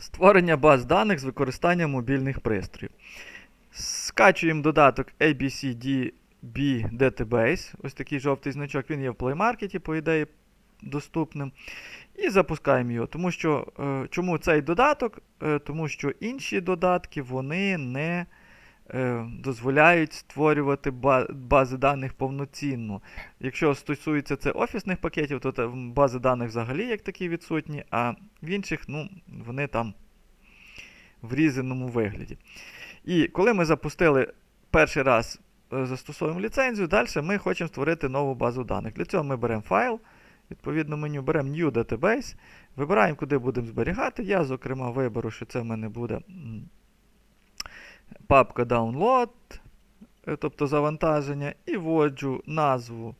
Створення баз даних з використанням мобільних пристроїв. Скачуємо додаток ABCDB Database. Ось такий жовтий значок, він є в Play Market, по ідеї, доступним. І запускаємо його. Тому що, е, чому цей додаток? Е, тому що інші додатки вони не дозволяють створювати бази даних повноцінно. Якщо стосується це офісних пакетів, то бази даних взагалі як такі відсутні, а в інших, ну, вони там в різаному вигляді. І коли ми запустили перший раз, е, застосовуємо ліцензію, далі ми хочемо створити нову базу даних. Для цього ми беремо файл, відповідно меню, беремо New Database, вибираємо, куди будемо зберігати. Я, зокрема, виберу, що це в мене буде папка Download, е, тобто завантаження, і вводжу назву.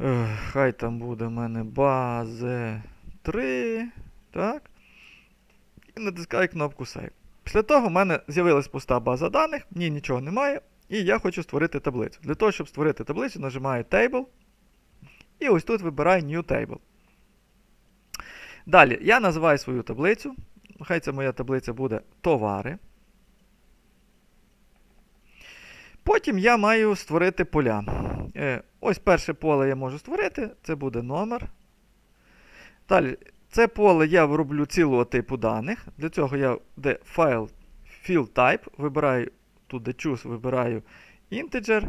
Е, Хай там буде в мене бази 3. Так. І натискаю кнопку Save. Після того в мене з'явилась пуста база даних, в нічого немає, і я хочу створити таблицю. Для того, щоб створити таблицю, нажимаю Table. І ось тут вибираю New Table. Далі я називаю свою таблицю. Хай це моя таблиця буде товари. Потім я маю створити поля. Е, ось перше поле я можу створити, це буде номер. Далі, це поле я роблю цілого типу даних. Для цього я де файл field type, вибираю тут де choose, вибираю integer.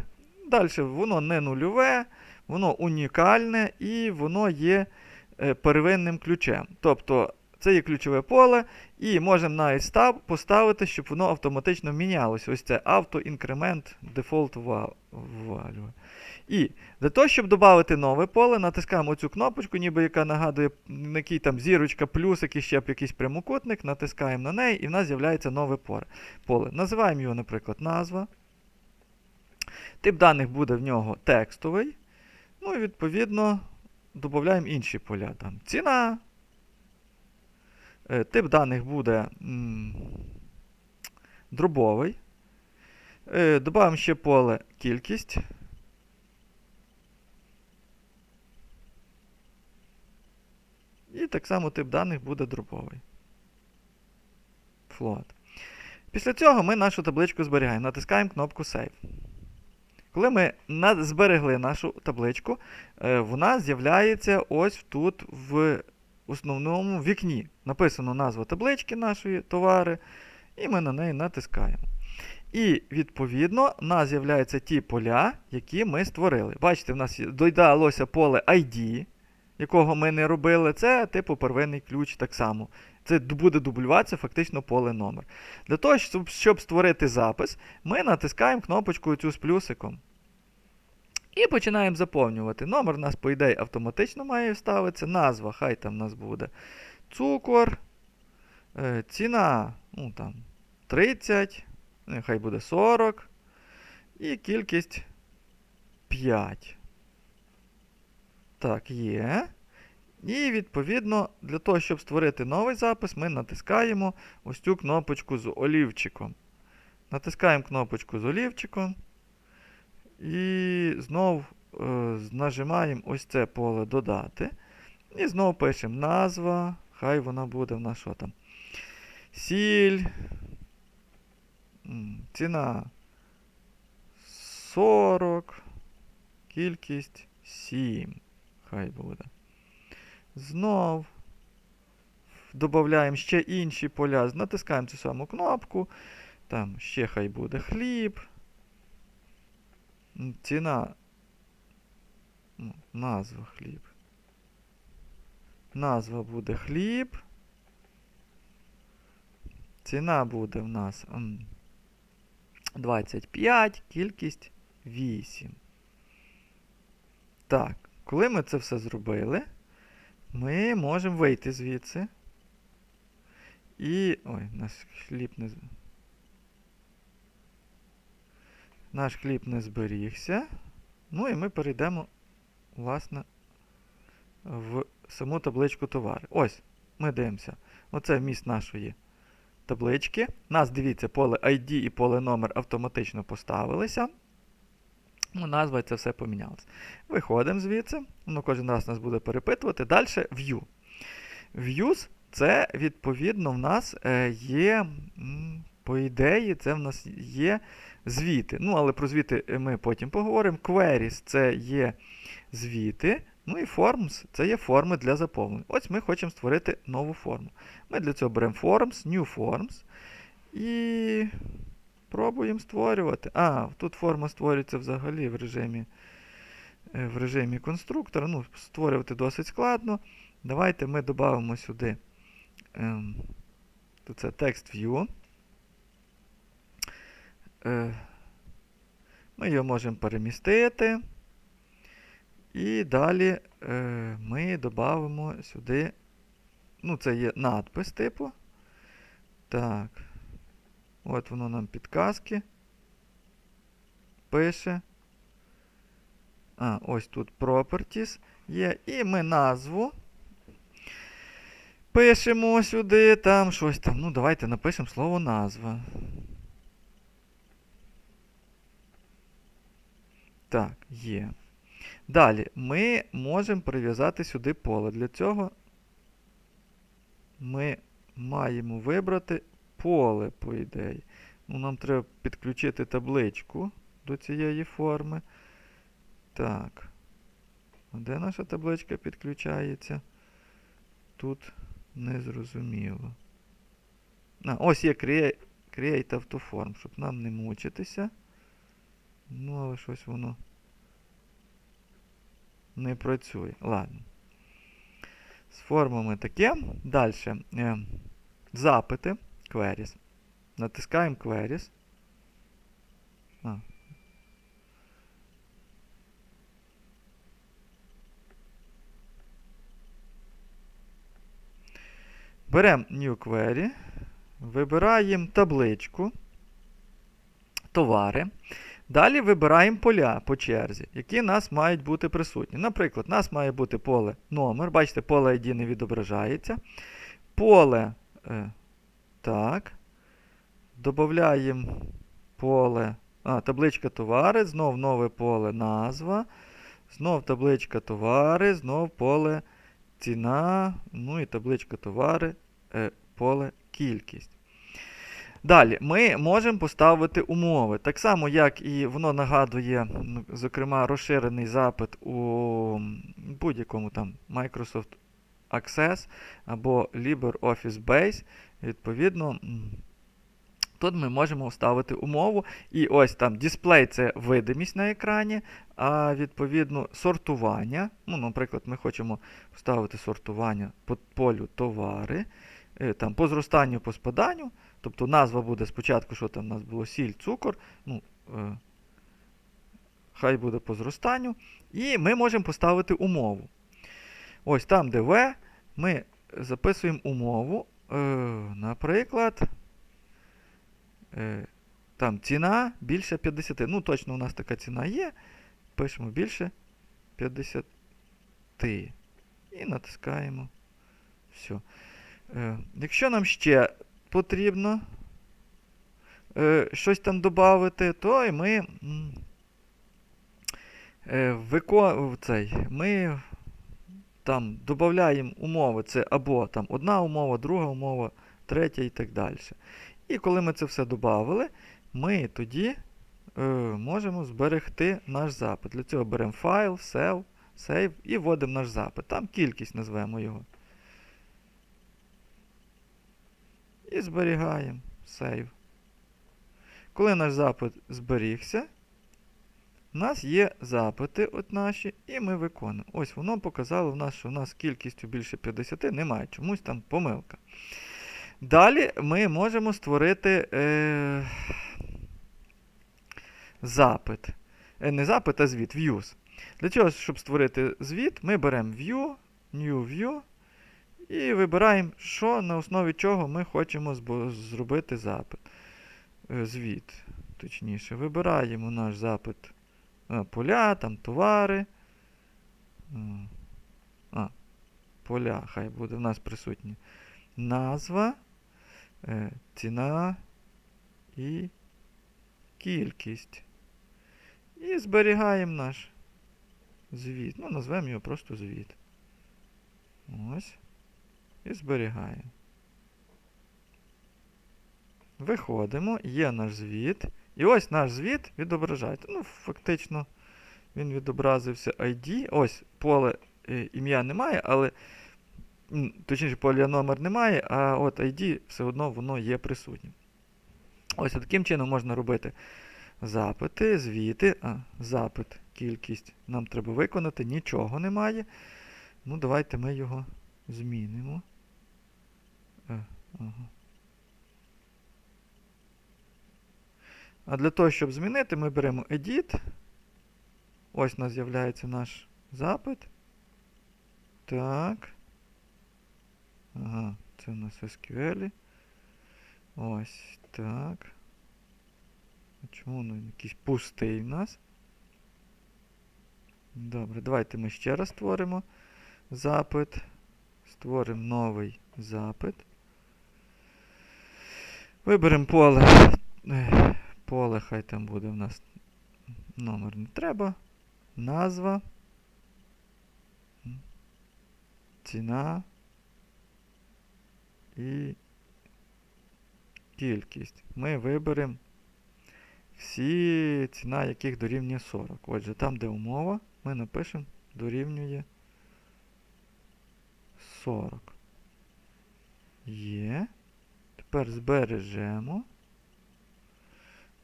Далі воно не нульове, воно унікальне і воно є е, первинним ключем. Тобто це є ключове поле, і можемо навіть став, поставити, щоб воно автоматично мінялося. Ось це default val- value. І для того, щоб додати нове поле, натискаємо цю кнопочку, ніби яка нагадує, який там зірочка, плюсик і ще б якийсь прямокутник, натискаємо на неї, і в нас з'являється нове поле. Називаємо його, наприклад, назва. Тип даних буде в нього текстовий. Ну і відповідно додаємо інші поля. Там ціна. Е, Тип даних буде дробовий. Е, Додаємо ще поле кількість. І так само тип даних буде дробовий. Float. Після цього ми нашу табличку зберігаємо. Натискаємо кнопку Save. Коли ми зберегли нашу табличку, е, вона з'являється ось тут в основному вікні. Написано назва таблички нашої товари, і ми на неї натискаємо. І, відповідно, у нас з'являються ті поля, які ми створили. Бачите, в нас додалося поле ID, якого ми не робили. Це типу первинний ключ так само. Це буде дублюватися фактично поле номер. Для того, щоб створити запис, ми натискаємо кнопочку цю з плюсиком. І починаємо заповнювати. Номер у нас, по ідеї, автоматично має вставитися. Назва, хай там у нас буде цукор. Е, ціна, ну там, 30, нехай буде 40. І кількість 5. Так, є. І відповідно, для того, щоб створити новий запис, ми натискаємо ось цю кнопочку з олівчиком. Натискаємо кнопочку з олівчиком. І знов е, нажимаємо ось це поле додати. І знову пишемо назва. Хай вона буде в нас що там. Сіль. Ціна 40. Кількість 7. Хай буде. Знов. Додаємо ще інші поля. Натискаємо цю саму кнопку. Там ще хай буде хліб. Ціна. Назва хліб. Назва буде хліб. Ціна буде в нас 25, кількість 8. Так, коли ми це все зробили, ми можемо вийти звідси. І. Ой, наш хліб не. з- Наш хліб не зберігся. Ну і ми перейдемо, власне, в саму табличку товари. Ось, ми дивимося. Оце вміст нашої таблички. Нас, дивіться, поле ID і поле номер автоматично поставилися. Ну, назва це все помінялося. Виходимо звідси. Воно кожен раз нас буде перепитувати. Далі View. Views це відповідно в нас е, є, по ідеї, це в нас є звіти. Ну, але про звіти е, ми потім поговоримо. Queries це є звіти. Ну і Forms це є форми для заповнення. Ось ми хочемо створити нову форму. Ми для цього беремо Forms, New Forms і пробуємо створювати. А, тут форма створюється взагалі в режимі, е, в режимі конструктора. Ну, створювати досить складно. Давайте ми додамо сюди. Ем, це text view. Е, ми його можемо перемістити. І далі е, ми додамо сюди. Ну, це є надпис типу. Так. От воно нам підказки. Пише. А, ось тут Properties є. І ми назву. Пишемо сюди, там щось там. Ну, давайте напишемо слово назва. Так, є. Далі ми можемо прив'язати сюди поле. Для цього ми маємо вибрати поле, по ідеї. Ну, Нам треба підключити табличку до цієї форми. Так. Де наша табличка підключається? Тут незрозуміло. А, ось є Create, create Autoform, щоб нам не мучитися. Ну, але щось воно не працює. Ладно. З формами таке. Далі. Е, запити. Queries. Натискаємо Queries. А. Беремо New Query. Вибираємо табличку. Товари. Далі вибираємо поля по черзі, які нас мають бути присутні. Наприклад, у нас має бути поле номер. Бачите, поле ID не відображається. Поле. Е, так. Додаємо поле. А, табличка товари, знов нове поле назва. Знов табличка товари, знов поле ціна. Ну і табличка товари, е, поле кількість. Далі, ми можемо поставити умови. Так само, як і воно нагадує, ну, зокрема, розширений запит у будь-якому там Microsoft Access або LibreOffice Base. Відповідно, тут ми можемо вставити умову. І ось там дисплей це видимість на екрані, а відповідно сортування. Ну, Наприклад, ми хочемо вставити сортування по полю товари, е, там, по зростанню, по спаданню. Тобто назва буде спочатку, що там у нас було сіль, цукор. ну, е, Хай буде по зростанню. І ми можемо поставити умову. Ось там, де В, ми записуємо умову. Е, наприклад, там ціна більше 50. Ну, точно у нас така ціна є. Пишемо більше 50. І натискаємо. Все. Е, якщо нам ще потрібно е, щось там додати, то і ми е, вико, цей, ми там додаємо умови. Це або там одна умова, друга умова, третя і так далі. І коли ми це все додали, ми тоді е, можемо зберегти наш запит. Для цього беремо файл, save, save і вводимо наш запит. Там кількість назвемо його. І зберігаємо Save. Коли наш запит зберігся, у нас є запити от наші, і ми виконуємо. Ось воно показало в нас, що у нас кількістю більше 50 немає, чомусь там помилка. Далі ми можемо створити е, запит. Е, не запит, а звіт, views. Для цього, щоб створити звіт, ми беремо View, New View. І вибираємо, що на основі чого ми хочемо зробити запит. Е, звіт. Точніше, вибираємо наш запит а, поля, там товари. А, Поля, хай буде в нас присутні. Назва, е, ціна і кількість. І зберігаємо наш звіт. Ну, назвемо його просто звіт. Ось. і зберігаємо. Виходимо, є наш звіт. І ось наш звіт відображається. Ну, фактично, він відобразився ID. Ось поле е, ім'я немає, але точніше, поля номер немає, а от ID все одно воно є присутнім. Ось таким чином можна робити запити, звіти. А, запит, кількість нам треба виконати, нічого немає. Ну, давайте ми його змінимо. Е, ага. А для того, щоб змінити, ми беремо Edit. Ось у нас з'являється наш запит. Так. Ага, це у нас SQL. Ось так. А чому він якийсь пустий в нас? Добре, давайте ми ще раз створимо запит. Створимо новий запит. Виберемо поле. Поле, хай там буде в нас номер не треба. Назва. Ціна. І кількість. Ми виберемо всі ціна яких дорівнює 40. Отже, там, де умова, ми напишемо дорівнює 40. Є. Тепер збережемо.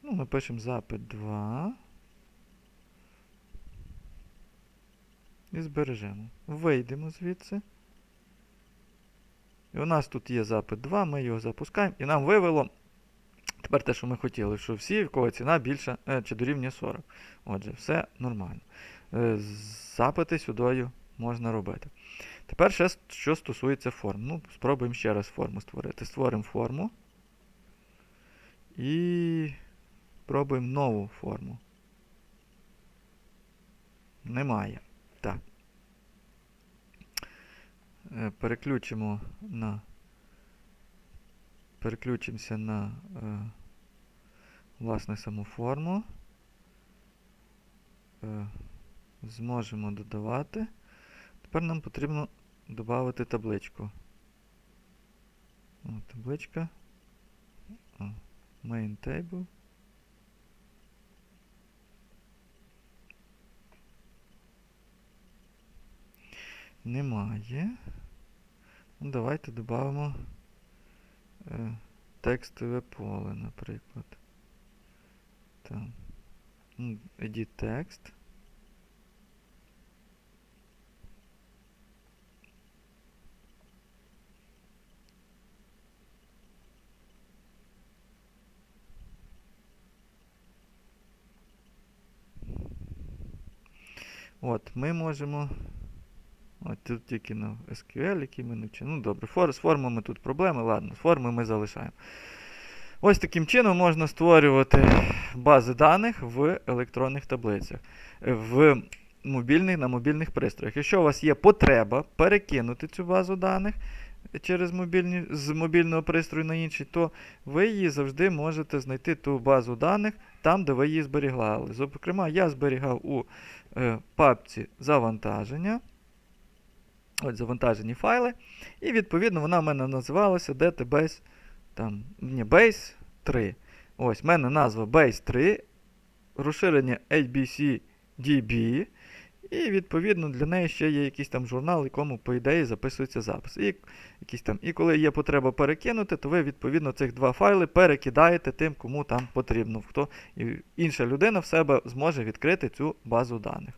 Ну, напишемо запит 2. І збережемо. Вийдемо звідси. І у нас тут є запит 2, ми його запускаємо, і нам вивело тепер те, що ми хотіли, що всі, в кого ціна більша е, чи дорівнює 40. Отже, все нормально. Е, запити сюди можна робити. Тепер ще що стосується форм. Ну, спробуємо ще раз форму створити. Створимо форму. І пробуємо нову форму. Немає. Так. Е, Переключимо на. Переключимося на е, власне саму форму. Е, зможемо додавати. Тепер нам потрібно додати табличку. О, табличка. О, main table. Немає. Ну, давайте додамо е, текстове поле, наприклад. Там. Ну, Edit текст. От, ми можемо. От тут тільки на SQL, який ми навчили. Ну добре, фор, з формами тут проблеми, ладно, форми ми залишаємо. Ось таким чином можна створювати бази даних в електронних таблицях, в мобільних, на мобільних пристроях. Якщо у вас є потреба перекинути цю базу даних через мобільні, з мобільного пристрою на інший, то ви її завжди можете знайти ту базу даних там, де ви її зберігали. Зокрема, я зберігав у е, папці завантаження. Ось завантажені файли. І відповідно вона в мене називалася database там, ні, base 3. Ось, в мене назва base 3, розширення ABCDB. І відповідно для неї ще є якийсь там журнал, якому, по ідеї, записується запис. І, якісь там, і коли є потреба перекинути, то ви відповідно цих два файли перекидаєте тим, кому там потрібно. Хто, інша людина в себе зможе відкрити цю базу даних.